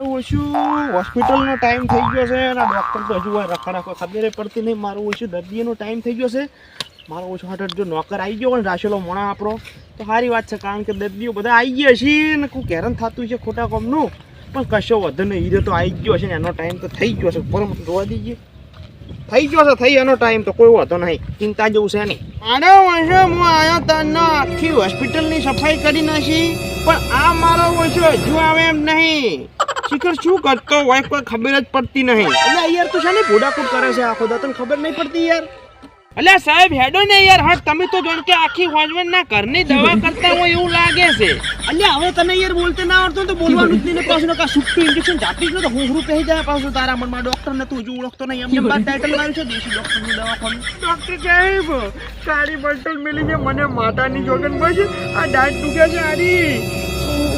ઓછું હોસ્પિટલનો ટાઈમ થઈ ગયો છે અને ડૉક્ટર તો હજુ રખા રાખવા ખબર પડતી નહીં. મારું ઓછું દર્દીનો ટાઈમ થઈ ગયો છે. મારો ઓછો હાટ જો નોકર આવી ગયો ને રાશેલો મોણા આપણો. તો સારી વાત છે, કારણ કે દર્દીઓ બધા આવી ગયા છે ને કોઈ હેરાન થતું છે ખોટા કોમનું. પણ કશો વધુ નહીં. હીરો તો આવી ગયો છે ને એનો ટાઈમ તો થઈ ગયો છે. પર જોવા દઈએ. થઈ ગયો છે, થઈ એનો ટાઈમ તો કોઈ વાંધો નહીં. ચિંતા જેવું છે નહીં. આને વર્ષે હું આવ્યો તને આખી હોસ્પિટલની સફાઈ કરી નાખી, પણ આ મારો વર્ષો હજુ આવે એમ નહીં. શિખર શું કરતો? હોય કોઈ ખબર જ પડતી નહીં. એટલે યાર તું છે ને ભૂડાકૂટ કરે છે આખો દા તને ખબર નહીં પડતી યાર? અલ્યા સાહેબ હેડો ને યાર. હા તમે તો જોન કે આખી હોજવન ના ઘરની દવા કરતા હોય એવું લાગે છે. અલ્યા હવે તને યાર બોલતે ના આવડતો તો બોલવાનું જ નહીં. પાછું કા સુટ્ટું ઇન્જેક્શન જાતી જ તો હું હું કહી જાય પાછું તારા મનમાં ડોક્ટર ને તું હજુ ઓળખતો નહીં. એમને બાદ ટાઇટલ લાવ્યું છે દેશી ડોક્ટરનું દવાખાનું. ડોક્ટર સાહેબ સારી બોટલ મિલી છે. મને માતાની જોગન બસ આ દાંત દુખે છે આરી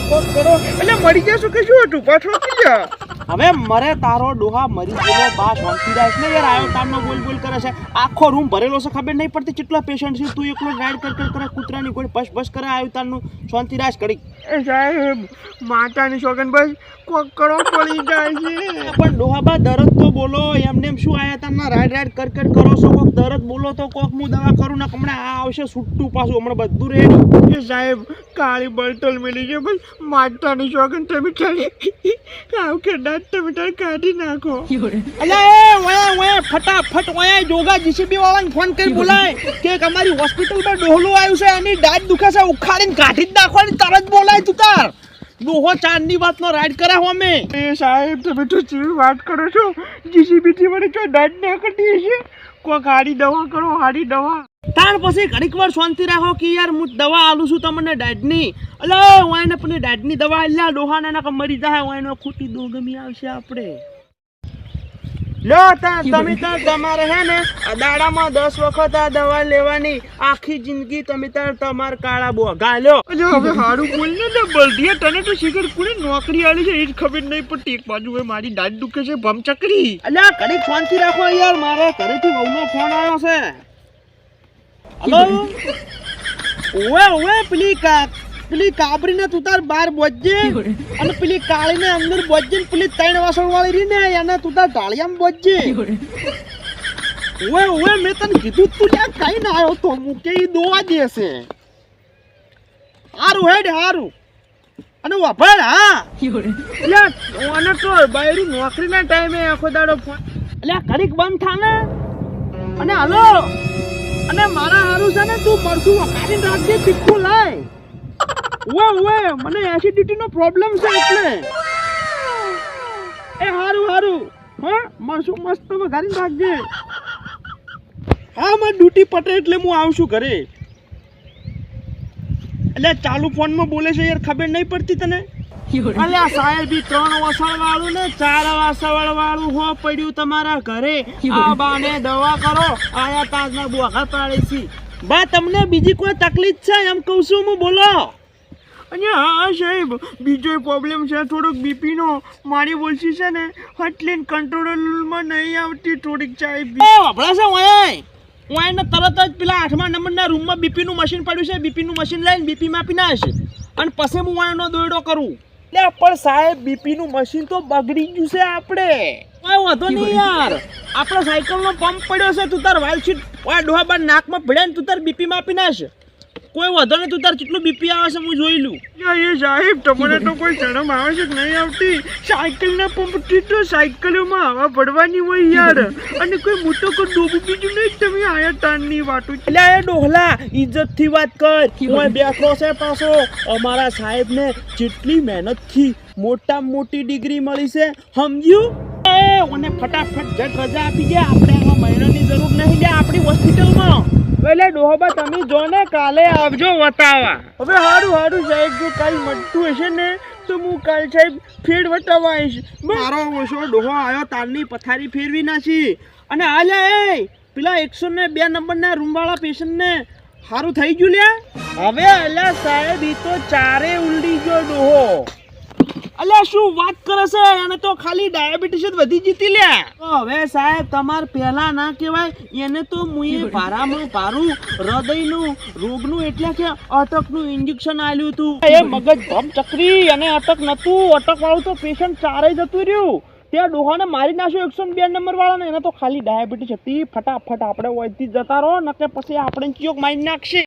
કરો. એટલે મરી જશું કે શું હતું? પાછો હવે મરે તારો ડોહા મરી ગયો બા શાંતિદાસ ને? યાર આયો તારનો બોલ બોલ કરે છે. આખો રૂમ ભરેલો છે ખબર નહીં પડતી કેટલા પેશન્ટ છે. તું એકલો ગાઈડ કર કર કરે કૂતરાની કોઈ બસ બસ કરે આયો તારનું. શાંતિદાસ કરી એ સાહેબ માતાની શોગન બસ કોકડો પડી જાય છે. પણ ડોહાબા દરદ તો બોલો, એમને એમ શું આયા તારના રાઈડ રાઈડ કર કર કરો છો? કોક દરદ બોલો તો કોક હું દવા કરું ને હમણાં આ આવશે છૂટું પાછું. હમણાં બધું રેડી એ સાહેબ, કાળી બળતલ મળી છે બસ માતાની શોખન તમે ખાલી આવ કે દાંત તમે તાર કાઢી નાખો. અલ્યા, એ ઓયા ઓયા, ફટાફટ ઓયા, જોગા જીસીબી વાળાને ફોન કરી બોલાય. કે અમારી હોસ્પિટલમાં ડોહલું આવ્યું છે, એની દાંત દુખે છે, ઉખાડીને કાઢી જ નાખવાની તરત બોલાય તું તાર. ડોહો ચાંદની વાતનો રાઈડ કરાવો અમે. એ સાહેબ તમે તો ચીવી વાત કરો છો. જીસીબીથી મને જો દાંત ના કરતી છે? કોક હારી દવા કરો હારી દવા. તાર પછી ઘડીક વાર શાંતિ રાખો કે યાર હું દવા આલું છું તમને ડેડની અલે વાયને પણ દાઢની દવા આલ્યા ડોહાના ના મરી જાય વાયનો ખોટી દોગમી આવશે આપણે. લો તમે તો તમારે હે ને દાડામાં દસ વખત આ દવા લેવાની. આખી જિંદગી તમે તાર તમાર કાળા બોગા લ્યો જો હવે હારું બોલ ને તો બળદિયા તને તો શિખર પૂરી નોકરી આલી છે એ જ ખબર નહીં પડતી. એક બાજુ હવે મારી દાંત દુખે છે ભમચકરી અલ્યા ઘરે ફોનથી રાખો યાર મારે ઘરેથી વહુનો ફોન આવ્યો છે. હલો ઓવે ઓવે પેલી કા પેલી કાબરીને તું તાર બાર બોજે અને પેલી કાળીને અંદર બોજે ને પેલી ત્રણ વાસણ વાળી રહી ને એને તું તાર ઢાળિયામાં બોજે ઓએ ઓએ મેં તને કીધું તું લ્યા કઈ ના આવ્યો તો મૂકે એ દોવા દેશે હારું, હેડ, હારું. અને વાપર હા. એટલે અને તો નોકરી નોકરીના ટાઈમે આખો દાડો ફોન એટલે ઘડીક બંધ થા ને. અને હાલો. અને મારા હારું છે ને તું મરસું વકારીને રાખજે તીખું લાય. ઓવે ઓવે મને એસિડિટી નો પ્રોબ્લેમ છે એટલે. એ હારું હારું. હા મરસું મસ્ત વઘારીને રાખજે. હા મારી ડ્યુટી પટે એટલે હું આવું છું ઘરે. એટલે ચાલુ ફોનમાં બોલે છે યાર ખબર નહીં પડતી તને? અલે સાહેબ ત્રણ વાસણ વાળું ને ચાર વાસણ વાળું હો પડ્યું તમારા ઘરે. આ બાને દવા કરો. આયા તાજના બોગા પાડે છે. બા તમને બીજી કોઈ તકલીફ છે? એમ કહું છું હું બોલો. અને હા સાહેબ બીજો પ્રોબ્લેમ છે થોડોક બીપીનો મારી બોલશી છે ને હટલીન કંટ્રોલમાં નહીં આવતી થોડીક ચાય હમણાં છે ઓય? એને તરત જ પેલા આઠમા નંબરના રૂમમાં બીપીનું મશીન પડ્યું છે બીપીનું મશીન લઈને બીપી માપી નાખશે. અને પછી હું એનો દોયડો કરું. એટલે પણ સાહેબ બીપીનું મશીન તો બગડી ગયું છે આપણે. કોઈ વાંધો નહીં યાર. આપણો સાયકલનો પંપ પડ્યો છે તું તાર વાલશીટ આ ડોહા બાર નાકમાં ભળ્યા ને તું તાર બીપી માપી નાખશે. કોઈ વાંધો નહીં તું તાર કેટલું બીપી આવે છે હું જોઈ લઉં. એ સાહેબ તમને તો કોઈ શરમ આવે છે કે નહીં આવતી? સાયકલના પંપથી તો સાયકલોમાં હવા ભરવાની હોય યાર. અને કોઈ મોટો કોઈ ડોબું બીજું નહીં તમે આયા તારની વાતો એટલે એ ડોહલા ઇજ્જતથી વાત કર. હું બેઠો છે પાછો. અમારા સાહેબને જેટલી મહેનતથી મોટામાં મોટી ડિગ્રી મળી છે સમજ્યું? એ ઓને ફટાફટ જટ રજા આપી દે. આપણે આમાં મહિનાની જરૂર નહીં લે આપણી હોસ્પિટલમાં એટલે ડોહબા તમે જો ને કાલે આવજો વતાવા. હવે હારું હારું સાહેબ જો કાલ મળતું હશે ને તો હું કાલ સાહેબ ફેર વટાવવા આવીશ. મારો ઓછો ડોહો આવ્યો તારની પથારી ફેરવી નાખી. અને આલ્યા એ પેલા એકસો ને બે નંબરના રૂમવાળા પેશન્ટને સારું થઈ ગયું લ્યા. હવે અલ્યા સાહેબ એ તો ચારે ઉલડી ગયો ડોહો. અલ્યા, શું વાત કરે છે? એને તો ખાલી ડાયાબિટીસ જ વધી જીતી લ્યા હવે સાહેબ, તમાર પહેલા ના કહેવાય, એને તો મુએ ભારામાં ભારું હૃદયનું, રોગનું, એટલે કે અટકનું ઇન્જેક્શન આલ્યું હતું. એ મગજ ભમ ચકરી અને અટક નતું અટક વાળું તો પેશન્ટ ચારે જતું રહ્યું. ત્યાં ડોહાને મારી નાખ્યો એકસો બે નંબર વાળાને. એને તો ખાલી ડાયાબિટીસ હતી. ફટાફટ આપણે ઓયથી જતા રહો નકે પછી આપણે ચિયોક મારી નાખશે.